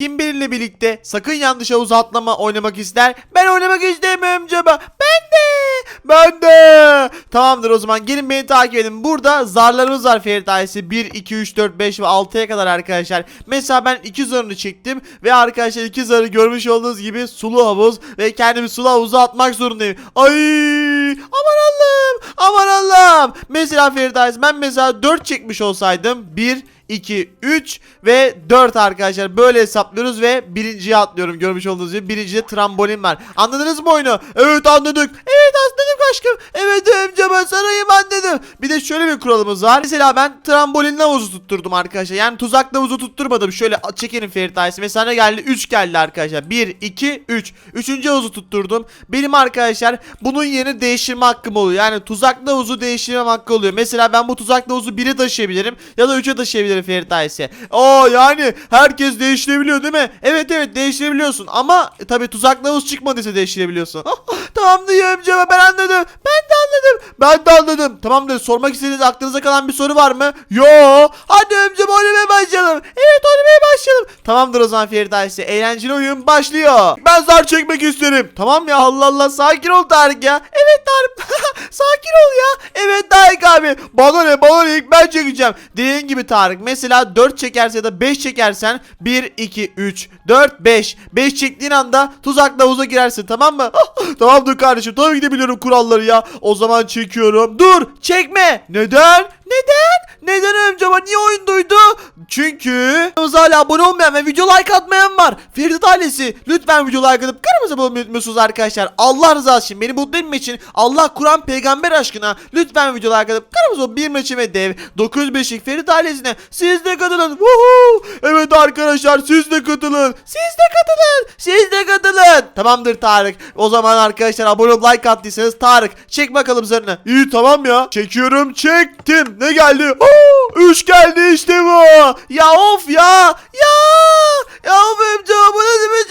Kim benimle birlikte sakın yanlış havuza atlama oynamak ister? Ben oynamak istemiyorum caba. Ben de. Ben de. Tamamdır o zaman gelin beni takip edin. Burada zarlarımız var Ferit ailesi. 1, 2, 3, 4, 5 ve 6'ya kadar arkadaşlar. Mesela ben iki zarını çektim. Ve arkadaşlar iki zarı görmüş olduğunuz gibi sulu havuz. Ve kendimi sulu havuza atmak zorundayım. Ay aman Allah'ım. Aman Allah'ım. Mesela Ferit ailesi ben mesela 4 çekmiş olsaydım. 1, 2, 3 ve 4 arkadaşlar. Böyle hesaplıyoruz ve birinciye atlıyorum. Görmüş olduğunuz gibi birincide trambolin var. Anladınız mı oyunu? Evet anladık. Evet anladık aşkım. Evet amca ben sarayım anladım. Bir de şöyle bir kuralımız var. Mesela ben trambolinle havuzu tutturdum arkadaşlar. Yani tuzakla havuzu tutturmadım. Şöyle çekelim Ferit. Mesela ne geldi? 3 geldi arkadaşlar. 1, 2, 3. Üçüncü havuzu tutturdum. Benim arkadaşlar bunun yerini değiştirme hakkım oluyor. Yani tuzaklı havuzu değiştirmem hakkı oluyor. Mesela ben bu tuzaklı havuzu 1'e taşıyabilirim ya da 3'e taşıyabilirim Ferit Aysi. Oo yani herkes değiştirebiliyor değil mi? Evet evet değiştirebiliyorsun ama e, tabi tuzaklı havuz çıkmadıysa değiştirebiliyorsun. Tamam diyor amcama ben anladım. Ben de anladım. Ben de anladım. Tamamdır sormak istediğiniz aklınıza kalan bir soru var mı? Yo. Hadi amcam oynamaya başlayalım. Evet oynamaya başlayalım. Tamamdır o zaman Ferit Aysi. Eğlenceli oyun başlıyor. Ben zar çekmek isterim. Tamam ya Allah Allah sakin ol Tarık ya. Evet Tarık. sakin ol ya. Evet Tarık abi. Bana ne bana ne ilk ben çekeceğim. Dediğin gibi Tarık. Mesela 4 çekerse ya da 5 çekersen 1, 2, 3, 4, 5. 5 çektiğin anda tuzakla havuza girersin tamam mı? Tamamdır kardeşim. Tabii ki biliyorum kuralları ya. O zaman çekiyorum. Dur çekme. Neden? Neden? Neden amcama? Niye oyun duydu? Çünkü hala abone olmayan ve video like atmayan var. Ferit ailesi lütfen video like atıp kanalımıza abone unutmuyorsunuz arkadaşlar. Allah rızası için beni mutlu etmek için Allah Kur'an peygamber aşkına lütfen video like atıp kanalımıza bir maçı ve dev 905'lik Ferit ailesine siz de katılın. Woohoo! Evet arkadaşlar siz de katılın. Siz de katılın. Siz de katılın. Tamamdır Tarık. O zaman arkadaşlar abone olup like attıysanız Tarık çek bakalım zarını. İyi tamam ya. Çekiyorum çektim. Ne geldi? Oo, üç geldi işte bu. Ya of ya. Ya. Ya of amca bu nasıl bir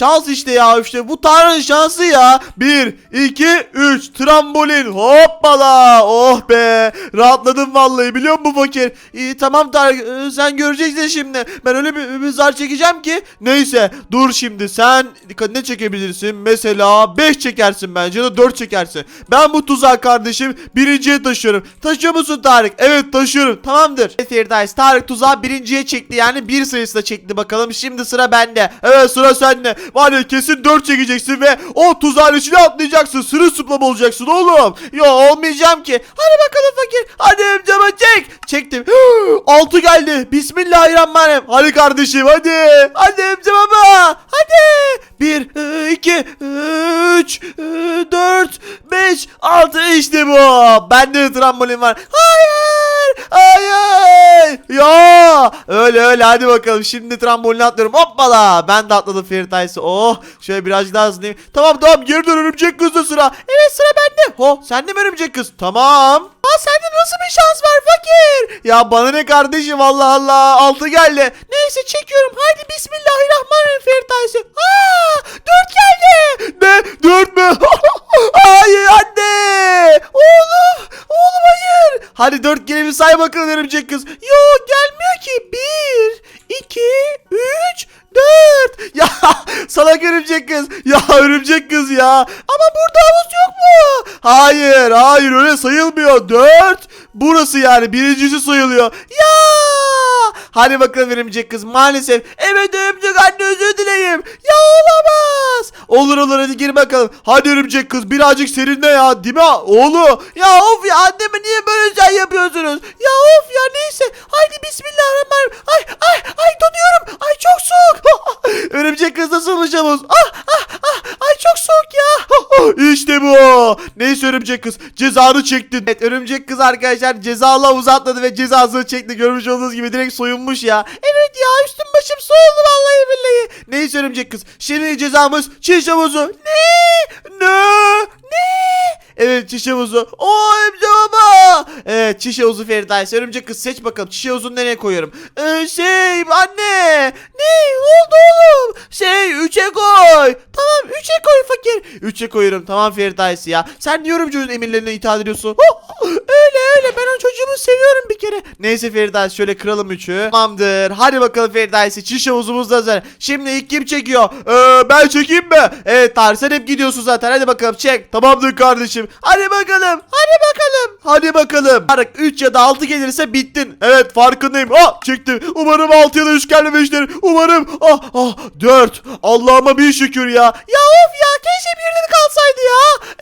şans? İşte ya işte bu Tanrı'nın şansı ya. 1, 2, 3 trambolin hoppala. Oh be. Rahatladım vallahi biliyor musun fakir? İyi tamam Tarık ee, sen göreceksin şimdi. Ben öyle bir, bir zar çekeceğim ki. Neyse dur şimdi sen ne çekebilirsin? Mesela 5 çekersin bence ya da 4 çekersin. Ben bu tuzağı kardeşim birinciye taşıyorum. Taşıyor musun Tarık? Evet taşıyorum. Tamamdır. Firdevs Tarık tuzağı birinciye çekti yani bir sayısına çekti bakalım. Şimdi sıra bende. Evet sıra sende. Var ya kesin 4 çekeceksin ve o tuzağın içine atlayacaksın. Sırılsıklam olacaksın oğlum. Ya olmayacağım ki. Hadi bakalım fakir. Hadi amcama çek. Çektim. 6 geldi. Bismillahirrahmanirrahim. Hadi kardeşim hadi. Hadi amca baba. Hadi. 1, 2, 3, 4, 5, 6 işte bu. Bende de trambolin var. Hayır. Hayır. Ya. Öyle öyle hadi bakalım. Şimdi trambolini atlıyorum. Hoppala. Ben de atladım Ferit Aysı. Oh. Şöyle birazcık daha hızlıyım. Tamam tamam geri dön örümcek kızda sıra. Evet sıra bende. Ho sen de mi örümcek kız? Tamam. Aa sende nasıl bir şans var fakir? Ya bana ne kardeşim Allah Allah. Altı geldi. Neyse çekiyorum. Haydi bismillahirrahmanirrahim Ferit Aysı. Aa dört geldi. Ne? Dört mü? Hayır anne. Oğlum. Oğlum hayır. Hadi dört kere say bakalım örümcek kız. Yok gelmiyor ki. Bir, iki, üç, dört. Ya salak örümcek kız. Ya örümcek kız ya. Ama burada havuz yok mu? Hayır hayır öyle sayılmıyor. Dört. Burası yani birincisi sayılıyor. Ya. Hadi bakalım örümcek kız maalesef. Evet örümcek anne özür dileyim. Ya olamaz. Olur olur hadi gir bakalım. Hadi örümcek kız birazcık serinle ya. Değil mi oğlu? Ya of ya anneme niye böyle şey yapıyorsunuz? Ya of ya neyse. Haydi bismillahirrahmanirrahim. Ay ay ay donuyorum. Ay çok soğuk. örümcek kız nasılmış ah ah. Ay çok soğuk ya. İşte bu. Neyse örümcek kız cezanı çektin. Evet örümcek kız arkadaşlar cezalı havuza atladı ve cezasını çekti. Görmüş olduğunuz gibi direkt soyunmuş ya. Evet ya üstüm başım soğudu vallahi billahi. Neyse örümcek kız. Şimdi cezamız çiş. Ne? Ne? Ne? Evet çiş havuzu. Oo amca baba. Evet çiş havuzu Feridayse. Örümcek kız seç bakalım. Çiş havuzunu nereye koyuyorum? Ee, şey anne. Ne oldu oğlum? Şey 3'e koy. Tamam 3'e fakir. 3'e koyuyorum. Tamam Feridayse ya. Sen niye örümceğin emirlerine itaat ediyorsun? Öyle ben o çocuğumu seviyorum bir kere. Neyse Feridaysi şöyle kıralım üçü. Tamamdır. Hadi bakalım Feridaysi çiş havuzumuz da hazır. Şimdi ilk kim çekiyor? Ee, ben çekeyim mi? Evet Tarık hep gidiyorsun zaten. Hadi bakalım çek. Tamamdır kardeşim. Hadi bakalım. Hadi bakalım. Hadi bakalım. Tarık 3 ya da 6 gelirse bittin. Evet farkındayım. Ah çektim. Umarım 6 ya da 3 gelmemiştir. Umarım. Ah ah 4. Allah'ıma bir şükür ya. Ya of ya keşke birinin kalsaydı ya.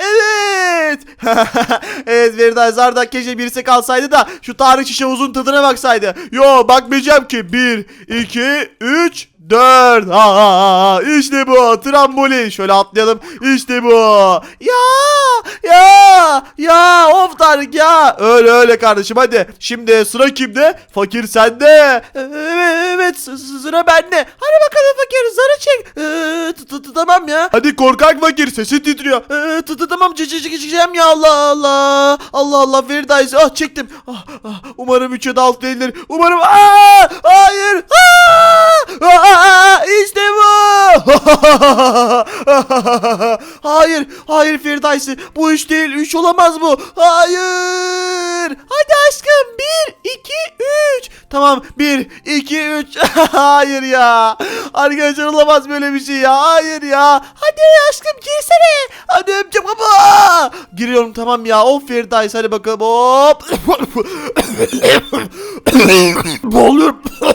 Evet. evet Veriday Zarda keşke birisi kalsaydı da şu Tarık şişe uzun tadına baksaydı. Yo bakmayacağım ki. 1, 2, 3, 4. Ha, ha, ha. İşte bu. Trambolin. Şöyle atlayalım. İşte bu. Ya. Ya. Ya. Of Tarık ya. Öyle öyle kardeşim hadi. Şimdi sıra kimde? Fakir sende. Evet, evet sı- sıra bende. Hadi bakalım fakir ya. Hadi korkak fakir sesi titriyor. Ee, tı- tı- Tamam çek- çek- çekeceğim ya Allah Allah. Allah Allah Firdevs. Ah çektim. Ah, ah, Umarım 3 ya da 6 değildir. Umarım. Aa, hayır. Aa, aa, işte bu. hayır. Hayır Firdevs. Bu 3 değil. 3 olamaz bu. Hayır. Hadi aşkım. 1, 2, 3. Tamam. 1, 2, 3. hayır ya. Arkadaşlar olamaz böyle bir şey ya. Hayır ya. Hadi aşkım girsene. Hadi öpeceğim baba. Giriyorum tamam ya. Of Firdevs. Hadi bakalım. Hop. Boğuluyorum.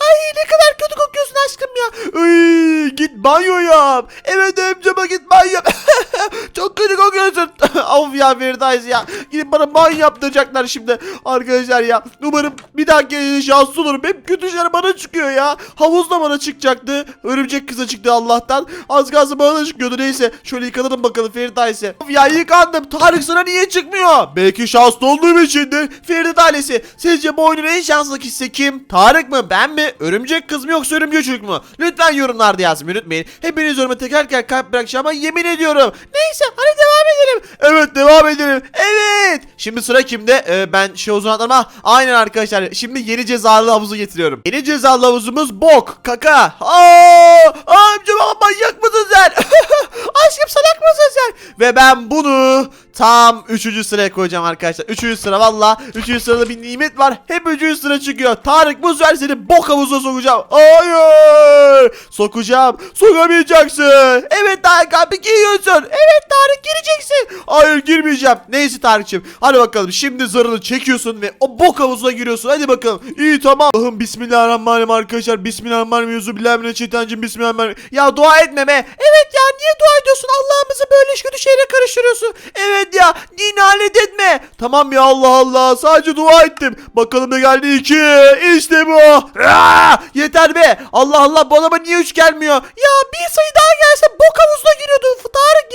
Ay ne kadar kötü kokuyorsun aşkım ya. Ay, git banyo yap. Evet amcama git banyo. Çok kötü kokuyorsun. of ya Firdevs ya. Gidip bana banyo yaptıracaklar şimdi. Arkadaşlar ya. Umarım bir dahaki şanslı olurum. Hep kötü şeyler bana çıkıyor ya. Havuz da bana çıkacaktı. Örümcek kıza çıktı Allah'tan. Az kalsın bana da çıkıyordu. Neyse. Şöyle yıkanalım bakalım Firdevs'e. Of ya yıkandım. Tarık sana niye çıkmıyor? Belki şanslı olduğum içindir. Feride ailesi. Sizce bu oyunun en şanslı kişisi kim? Tarık mı? Ben mi? Örümcek kız mı yoksa örümcek çocuk mu? Lütfen yorumlarda yazmayı unutmayın. Hepiniz yoruma teker teker kalp bırakacağım ama yemin ediyorum. Neyse hadi devam edelim. Evet devam edelim. Evet. Şimdi sıra kimde? Ee, ben şey uzun atlarım. Aynen arkadaşlar. Şimdi yeni cezalı havuzu getiriyorum. Yeni cezalı havuzumuz bok. Kaka. Aa, amca baba manyak mısın sen? Aşkım salak mısın sen? Ve ben bunu tam 3. sıraya koyacağım arkadaşlar. 3. sıra valla 3. sırada bir nimet var. Hep 3. sıra çıkıyor. Tarık bu sefer seni bok havuzuna sokacağım. Hayır. Sokacağım. Sokamayacaksın. Evet Tarık abi giriyorsun. Evet Tarık gireceksin. Hayır girmeyeceğim. Neyse Tarık'cığım. Hadi bakalım şimdi zarını çekiyorsun ve o bok havuzuna giriyorsun. Hadi bakalım. İyi tamam. Allah'ım bismillahirrahmanirrahim arkadaşlar. Bismillahirrahmanirrahim. Bismillahirrahmanirrahim. Bismillahirrahmanirrahim. Ya dua etme be. Evet ya niye dua ediyorsun? Allah'ımızı böyle kötü şeyle karıştırıyorsun. Evet ya dini etme. Tamam ya Allah Allah. Sadece dua ettim. Bakalım ne geldi? iki. İşte bu. Aa, yeter be. Allah Allah bu adama niye üç gelmiyor? Ya bir sayı daha gelse bok havuzuna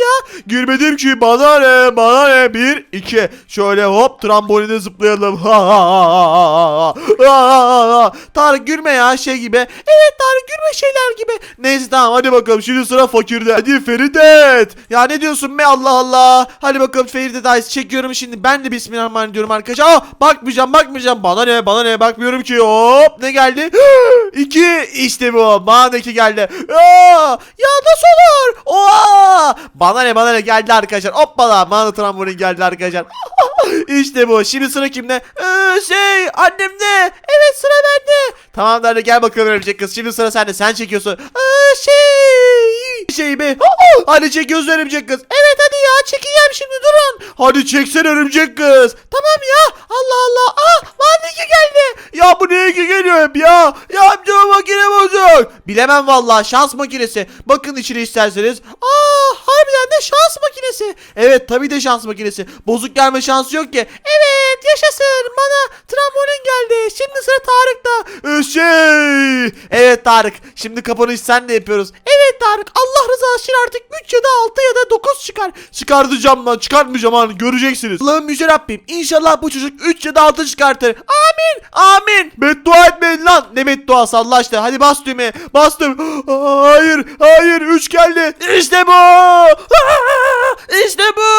ya. Girmedim ki bana ne bana ne. Bir iki. Şöyle hop tramboline zıplayalım. Ha ha ha ha ha ha ha. Tarık gülme ya şey gibi. Evet Tarık gülme şeyler gibi. Neyse tamam hadi bakalım şimdi sıra fakirde. Hadi Feridet. Ya ne diyorsun be Allah Allah. Hadi bakalım Feridet Ice çekiyorum şimdi. Ben de Bismillahirrahmanirrahim diyorum arkadaşlar. Aa, bakmayacağım bakmayacağım. Bana ne bana ne bakmıyorum ki. Hop ne geldi? iki işte bu. Bana iki geldi. Aa, ya nasıl olur? Oha. Bana ne bana ne geldi arkadaşlar. Hoppala bana da trambolin geldi arkadaşlar. işte bu. Şimdi sıra kimde? Ee, şey annemde. Evet sıra bende. Tamam hadi gel bakalım örümcek kız. Şimdi sıra sende. Sen çekiyorsun. Ee, şey. Şey be. Hadi çekiyorsun örümcek kız. Evet çekeceğim şimdi durun. Hadi çeksene örümcek kız. Tamam ya. Allah Allah. Ah bana iki geldi. Ya bu ne iki geliyor hep ya. Ya amcama makine bozuk. Bilemem vallahi şans makinesi. Bakın içine isterseniz. Aa harbiden de şans makinesi. Evet tabii de şans makinesi. Bozuk gelme şansı yok ki. Evet yaşasın. Bana trambolin geldi. Şimdi sıra Tarık'ta. Ee, şey. Evet Tarık. Şimdi kapanış sen de yapıyoruz. Evet Tarık. Allah rızası için artık 3 ya da 6 ya da 9 çıkar. Çıkartacağım lan. Çıkartmayacağım hani göreceksiniz. Allah'ım yüce Rabbim. İnşallah bu çocuk 3 ya da 6 çıkartır. Amin. Amin. Beddua etmeyin lan. Ne bedduası Allah aşkına. Hadi bas düğmeye. Bastım. Hayır. Hayır. 3 geldi. İşte bu. İşte bu.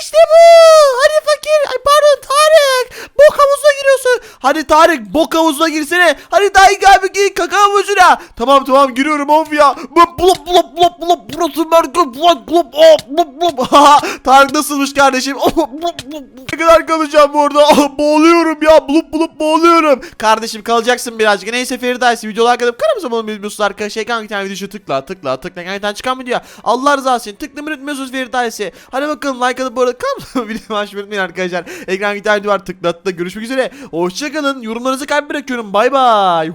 İşte bu. Hadi fakir. Ay pardon Tarık. Bok havuzuna giriyorsun. Hadi Tarık bok havuzuna girsene. Hadi Dayık abi gir kaka havuzuna. Tamam tamam giriyorum of ya. Blop blop blop blop blop. Burası merkez blop blop blop blop. Tarık nasılmış kardeşim? ne kadar kalacağım burada? boğuluyorum ya. Bulup bulup boğuluyorum. Kardeşim kalacaksın birazcık. Neyse Feridaysi videolar kadar kanalımıza abone olmayı unutmuyorsunuz arkadaşlar. Ekran bir tane video tıkla tıkla tıkla. Yani çıkan video. Allah rızası için tıklamayı unutmuyorsunuz Feridaysi. Hadi bakalım like atıp bu arada kanalımıza video açmayı unutmayın arkadaşlar. Ekran bir tane var tıkla tıkla. Görüşmek üzere. Hoşçakalın. Yorumlarınızı kalp bırakıyorum. Bay bay.